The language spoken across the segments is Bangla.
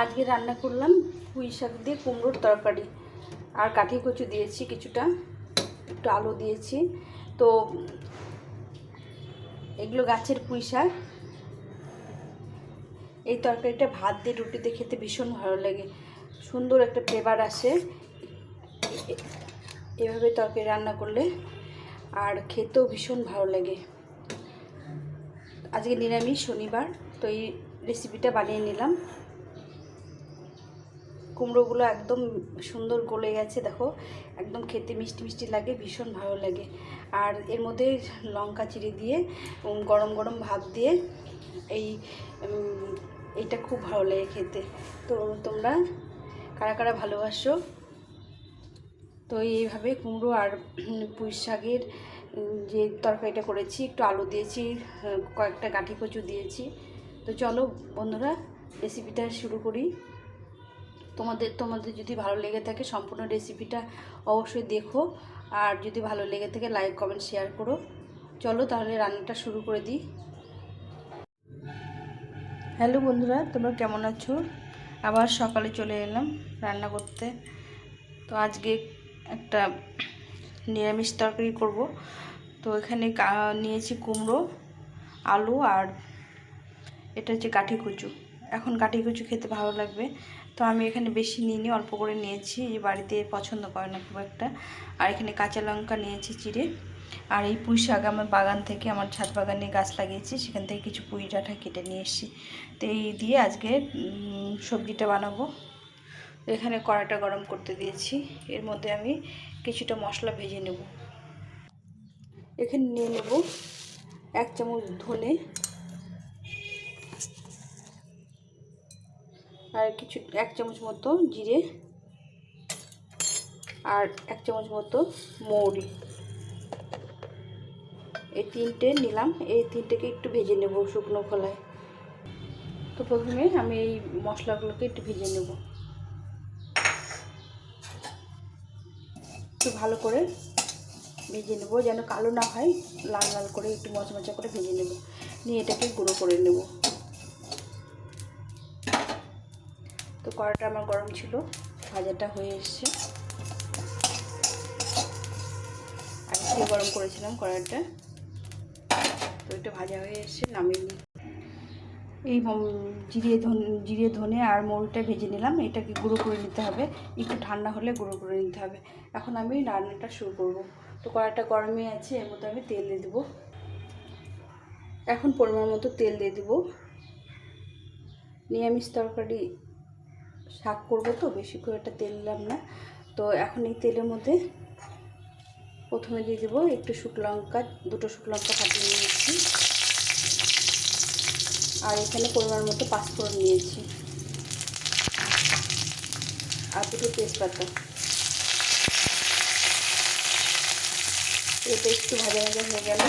আজকে রান্না করলাম পুঁই শাক দিয়ে কুমড়োর তরকারি। আর কাঠি কচু দিয়েছি কিছুটা, একটু আলু দিয়েছি। তো এগুলো গাছের পুঁই শাক। এই তরকারিটা ভাত দিয়ে রুটিতে খেতে ভীষণ ভালো লাগে। সুন্দর একটা ফ্লেভার আসে। এভাবে তরকারি রান্না করলে আর খেতেও ভীষণ ভালো লাগে। আজকে নিরামিষ, শনিবার, তো এই রেসিপিটা বানিয়ে নিলাম। কুমড়োগুলো একদম সুন্দর গলে গেছে, দেখো। একদম খেতে মিষ্টি মিষ্টি লাগে, ভীষণ ভালো লাগে। আর এর মধ্যে লঙ্কা চিড়ে দিয়ে গরম গরম ভাত দিয়ে, এই এইটা খুব ভালো লাগে খেতে। তো তোমরা কারা কারা ভালোবাসো, তো এইভাবে কুমড়ো আর পুঁই শাকের যে তরকারিটা করেছি, একটু আলু দিয়েছি কয়েকটা গাঁঠি কচু দিয়েছি। তো চলো বন্ধুরা রেসিপিটা শুরু করি। তোমাদের তোমাদের যদি ভালো লেগে থাকে সম্পূর্ণ রেসিপিটা অবশ্যই দেখো। আর যদি ভালো লেগে থাকে লাইক কমেন্ট শেয়ার করো। চলো তাহলে রান্নাটা শুরু করে দিই। হ্যালো বন্ধুরা, তোমরা কেমন আছো? আবার সকালে চলে এলাম রান্না করতে। তো আজকে একটা নিরামিষ তরকারি করব। তো এখানে নিয়েছি কুমড়ো, আলু আর এটা হচ্ছে কাঠি কচু। এখন কাঠি কচু খেতে ভালো লাগবে। তো আমি এখানে বেশি নিইনি, অল্প করে নিয়েছি। এই বাড়িতে পছন্দ করে না খুব একটা। আর এখানে কাঁচা লঙ্কা নিয়েছি চিড়ে। আর এই পুঁই শাক আমার বাগান থেকে, আমার ছাদ বাগানে গাছ লাগিয়েছি। সেখান থেকে কিছু পুঁই ডাঁটা কেটে নিয়ে এসেছি। তো এই দিয়ে আজকে সবজিটা বানাবো। এখানে কড়াটা গরম করতে দিয়েছি। এর মধ্যে আমি কিছুটা মশলা ভেজে নেব। এখানে নিয়ে নেব এক চামচ ধনে আর কিছু, এক চামচ মতো জিরে আর এক চামচ মতো মৌরি। এই তিনটে নিলাম। এই তিনটেকে একটু ভেজে নেব শুকনো খোলায়। তো প্রথমে আমি এই মশলাগুলোকে একটু ভেজে নেব। একটু ভালো করে ভেজে নেব যেন কালো না হয়, লাল লাল করে একটু মচমচা করে ভেজে নেব। নিয়ে এটাকে গুঁড়ো করে নেব তো কড়াটা আমার গরম ছিল, ভাজাটা হয়ে এসছে। আগে থেকে গরম করেছিলাম কড়াটা তো এটা ভাজা হয়ে এসছে, নামিয়ে নিই। এই জিরে ধনে জিরে ধনে আর মৌরিটা ভেজে নিলাম। এটাকে গুঁড়ো করে নিতে হবে। একটু ঠান্ডা হলে গুঁড়ো করে নিতে হবে। এখন আমি রান্নাটা শুরু করব। তো কড়াটা গরমে আছে, এর মধ্যে আমি তেল দিয়ে দেবো। এখন পরিমাণ মতো তেল দিয়ে দেবো। নিরামিষ তরকারি শাক করব তো, বেশি করে একটা তেল দিলাম না। তো এখন এই তেলের মধ্যে প্রথমে দিয়ে দেবো একটু শুকনো লঙ্কা, দুটো শুকনো লঙ্কা ফাটিয়ে নিয়েছি। আর এখানে পরিমাণ মতো পাঁচফোড়ন নিয়েছি। আর দুটো তেজপাতা। এটা একটু ভাজা ভাজা হয়ে গেল।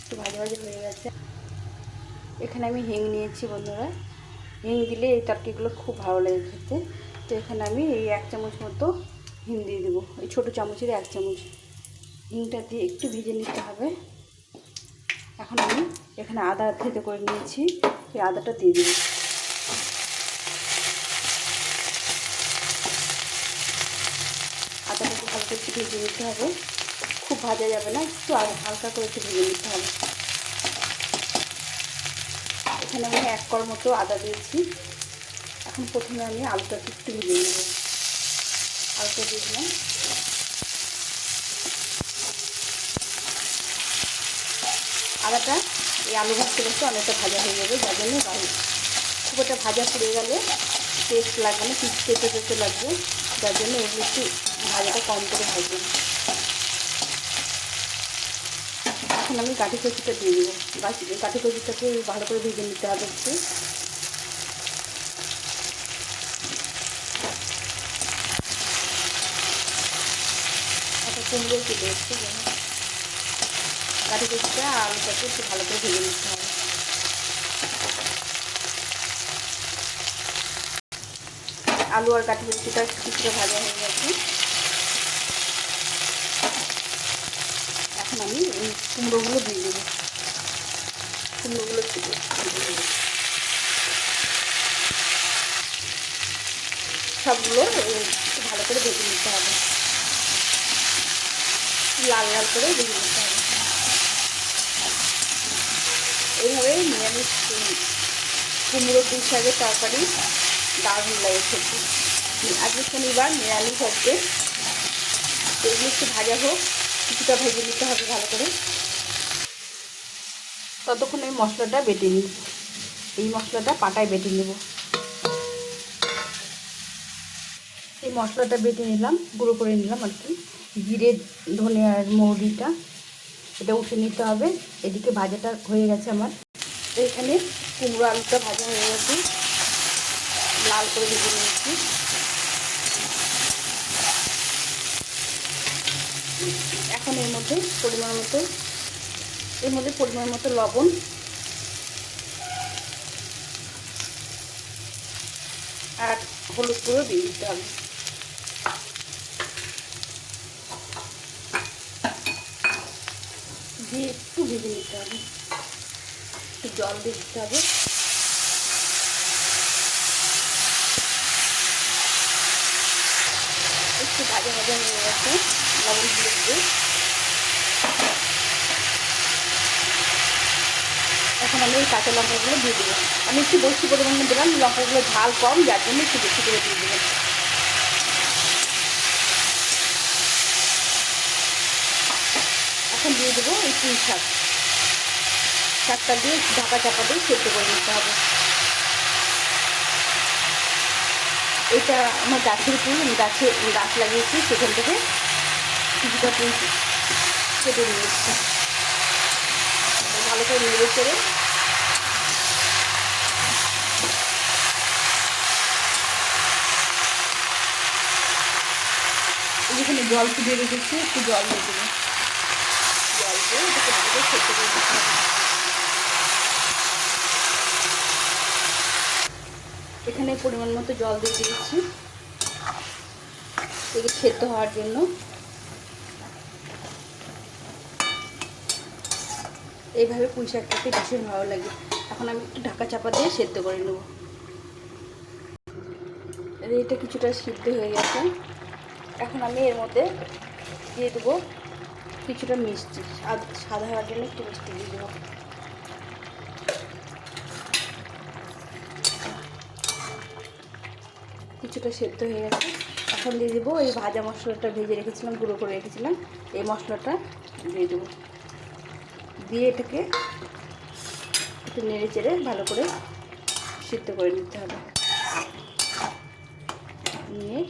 একটু ভাজা ভাজা হয়ে গেছে। এখানে আমি হিং নিয়েছি বন্ধুরা। হিং দিলে এই তরকারিগুলো খুব ভালো লাগে খেতে। তো এখানে আমি এই এক চামচ মতো হিং দিয়ে দেবো। এই ছোটো চামচের এক চামচ। হিংটা দিয়ে একটু ভেজে নিতে হবে। এখন আমি এখানে আদা থেতে করে নিয়েছি। এই আদাটা দিয়ে দেবো। ভালো করে একটু ভেজে নিতে হবে। খুব ভাজা যাবে না, একটু হালকা করে একটু ভেজে নিতে হবে। এখানে আমি এক কর মতো আদা দিয়েছি। এখন প্রথমে আমি আলুটাকে একটু ভেজে নেব। আলুটা দিয়ে দিলাম। আদাটা এই আলু ভাজতে বসতে অনেকটা ভাজা হয়ে যাবে, যার জন্য বাড়ি খুব একটা ভাজা পুড়ে গেলে টেস্ট লাগবে না পিস পেতে পেতে লাগবে, যার জন্য এগুলো একটু ভাজাটা কম করে ভাজবেন এখন আমি কাঠি কচুটা দিয়ে দেবো। কাঠি কচুটাকে ভালো করে ভেজে নিতে হবে একটু। কুমড়ো কেটে এসছে কাঠি কচুটা আলুটাকে একটু ভালো করে ভেজে নিতে হবে। আলু আর কাঠি কচুটা কিছুটা ভাজা হয়ে গেছে। এখন আমি এই কুমড়োগুলো দিয়ে দেবো। কুমড়োগুলো সবগুলো ভালো করে ভেজে নিতে হবে। লাল লাল করে ভেজে নিতে হবে। এইভাবেই নিরামিষ কুমড়ো দুই শাকের তরকারি দারুণ লাগে সবজি আজকে শনিবার নিরামিষ আজকে এগুলো একটু ভাজা হোক। কিছুটা ভেজে নিতে হবে ভালো করে। ততক্ষণ এই মশলাটা বেটে নিই এই মশলাটা পাটায় বেটে নেব। এই মশলাটা বেটে নিলাম, গুঁড়ো করে নিলাম আর কি। জিরে, ধনে আর মৌরিটা, এটা উঠে নিতে হবে। এদিকে ভাজাটা হয়ে গেছে আমার। এখানে কুমড়ো আলুটা ভাজা হয়ে গেছে। লাল করে ভেজে নিয়েছি এর মধ্যে পরিমাণ মতো, এর মধ্যে পরিমাণ মতো লবণ। আর হলুদ গুঁড়ো দিয়ে দিতে হবে। দিয়ে একটু ভেজে নিতে হবে। একটু জল দিয়ে দিতে হবে। একটু ভাজা ভাজা হয়ে গেছে। লবণ দিয়ে এখন আমি এই কাঁচা লঙ্কাগুলো দিয়ে দেবো আমি একটু বেশি পরিমাণে দিলাম, লঙ্কাগুলো ঝাল কম, যার জন্য একটু বেশি করে দিয়ে দেবো এখন দিয়ে দেবো এই পুঁই শাক। শাকটা দিয়ে ঢাকা চাপা দিয়ে সেদ্ধ করে নিতে হবে। এটা আমার গাছের পুঁই, আমি গাছে গাছ লাগিয়েছি, সেখান থেকে কিছুটা পুঁই কেটে নিয়েছি ভালো করে চেড়ে যেখানে জল ফুটিয়ে রেখেছি, একটু জল দিয়ে দেবো। জল দিয়ে এখানে পরিমাণ মতো জল দিয়ে দিয়েছি। এগুলো সেদ্ধ হওয়ার জন্য। এইভাবে পুঁই শাকটাকে ভীষণ ভালো লাগে। এখন আমি একটু ঢাকা চাপা দিয়ে সেদ্ধ করে নেব। এটা কিছুটা সিদ্ধ হয়ে গেছে। এখন আমি এর মধ্যে দিয়ে দেবো কিছুটা মিষ্টি, সাদা হওয়ার জন্য একটু মিষ্টি দিয়ে দেবো। কিছুটা সেদ্ধ হয়ে গেছে। এখন দিয়ে দেবো এই ভাজা মশলাটা ভেজে রেখেছিলাম, গুঁড়ো করে রেখেছিলাম। এই মশলাটা দিয়ে দেবো। দিয়ে এটাকে একটু নেড়ে চেড়ে ভালো করে সিদ্ধ করে নিতে হবে। নিয়ে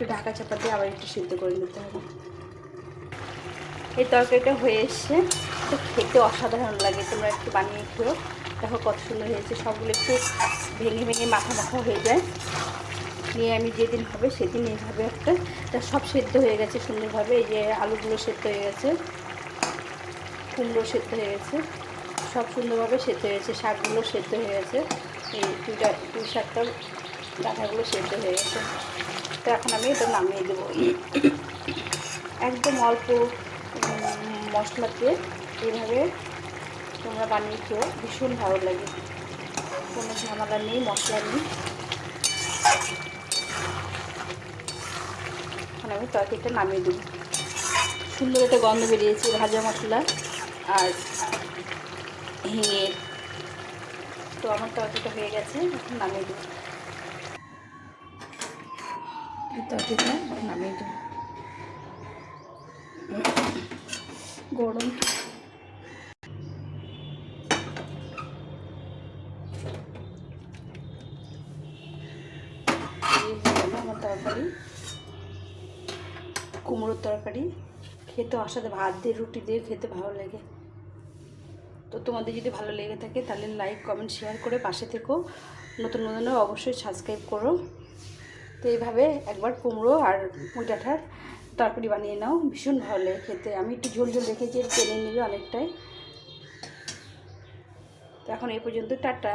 একটু ঢাকা চাপা দিয়ে আবার একটু সিদ্ধ করে নিতে হবে। এই তরকারিটা হয়ে এসছে। তো খেতে অসাধারণ লাগে। তোমরা একটু বানিয়ে খেও দেখো কত সুন্দর হয়েছে। সবগুলো একটু ভেঙে ভেঙে মাখা মাখা হয়ে যায়। নিয়ে আমি যেদিন হবে সেদিন এইভাবে একটা এটা সব সেদ্ধ হয়ে গেছে সুন্দরভাবে। এই যে আলুগুলো সেদ্ধ হয়ে গেছে, কুমড়ো সেদ্ধ হয়ে গেছে। সব সুন্দরভাবে সেদ্ধ হয়ে গেছে। শাকগুলো সেদ্ধ হয়ে গেছে। এই দুইটা দুই শাকটা ডাঁটাগুলো সেদ্ধ হয়ে গেছে। তো এখন আমি এটা নামিয়ে দেবো। একদম অল্প মশলা দিয়ে এইভাবে তোমরা বানিয়ে খেও ভীষণ ভালো লাগে। কোনো ঝামেলা নেই, মশলা নেই। এখন আমি তরকারিটা নামিয়ে দেবো। সুন্দর একটা গন্ধ বেরিয়েছে ভাজা মশলা আর হিঙের। তো আমার তরকারিটা হয়ে গেছে, এখন নামিয়ে দেবো। গরম। আমার তরকারি, কুমড়োর তরকারি, খেতে অসাধে ভাত দিয়ে, রুটি দিয়ে খেতে ভালো লাগে। তো তোমাদের যদি ভালো লেগে থাকে তাহলে লাইক কমেন্ট শেয়ার করে পাশে থেকো। নতুন নতুন অবশ্যই সাবস্ক্রাইব করো। তো এইভাবে একবার কুমড়ো আর পুঁইটাঠার তরকারি বানিয়ে নাও, ভীষণ ভালো লাগে খেতে। আমি একটু ঝোল ঝোল রেখেছি, টেনে নেবে অনেকটাই। তো এখন এই পর্যন্ত, টাটা।